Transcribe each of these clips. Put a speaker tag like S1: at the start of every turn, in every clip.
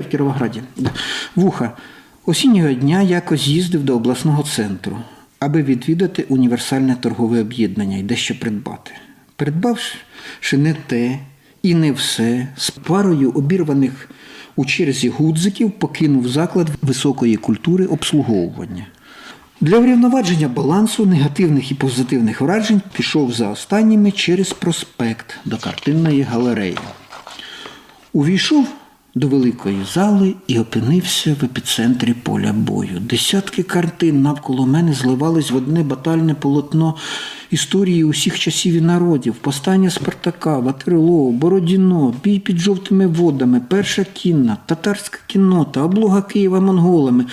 S1: в Кіровограді. Вуха. Осіннього дня якось їздив до обласного центру, аби відвідати універсальне торгове об'єднання і дещо придбати. Придбавши не те і не все, з парою обірваних у черзі гудзиків покинув заклад високої культури обслуговування. Для врівноваження балансу негативних і позитивних вражень пішов за останніми через проспект до картинної галереї. Увійшов до великої зали і опинився в епіцентрі поля бою. Десятки картин навколо мене зливались в одне батальне полотно історії усіх часів і народів, повстання Спартака, Ватерлоо, Бородіно, бій під жовтими водами, перша кінна, татарська кіннота, облога Києва монголами,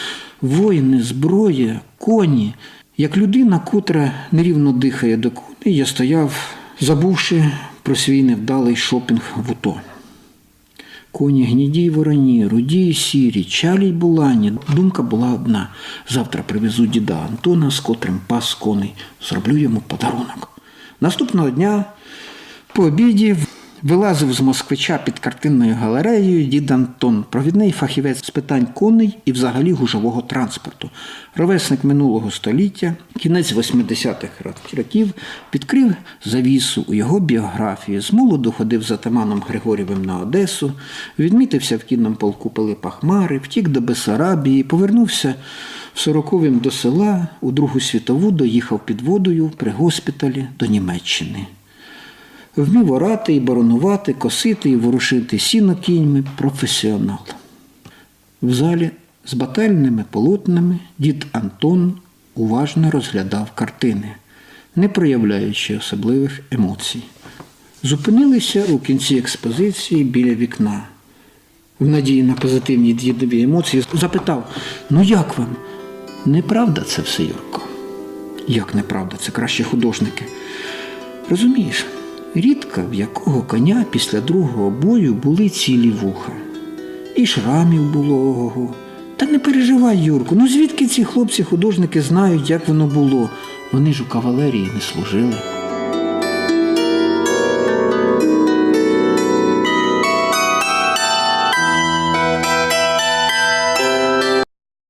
S1: воїни, зброя, коні. Як людина, котра нерівно дихає до коней, я стояв, забувши про свій невдалий шопінг в УТО. Коні гнідій вороні, руді й сірі, чалі й булані. Думка була одна. Завтра привезу діда Антона, з котрим пас коней. Зроблю йому подарунок. Наступного дня по обіді вилазив з москвича під картинною галереєю дід Антон, провідний фахівець з питань коней і взагалі гужового транспорту. Ровесник минулого століття, кінець 80-х років, відкрив завісу у його біографії. З молоду ходив за Таманом Григорєвим на Одесу, відмітився в кінному полку Пилипа Хмари, втік до Бесарабії, повернувся сороковим до села, у Другу світову доїхав під водою при госпіталі до Німеччини. Вмів орати і баронувати, косити і ворушити сіно кіньми професіонал. В залі з батальними полотнами дід Антон уважно розглядав картини, не проявляючи особливих емоцій. Зупинилися у кінці експозиції біля вікна. В надії на позитивні дідові емоції запитав: Ну як вам? Неправда це все, Юрко? Як неправда, це краще художники. Розумієш, рідко в якого коня після другого бою були цілі вуха. І шрамів було ого. Та не переживай, Юрку, ну звідки ці хлопці-художники знають, як воно було? Вони ж у кавалерії не служили.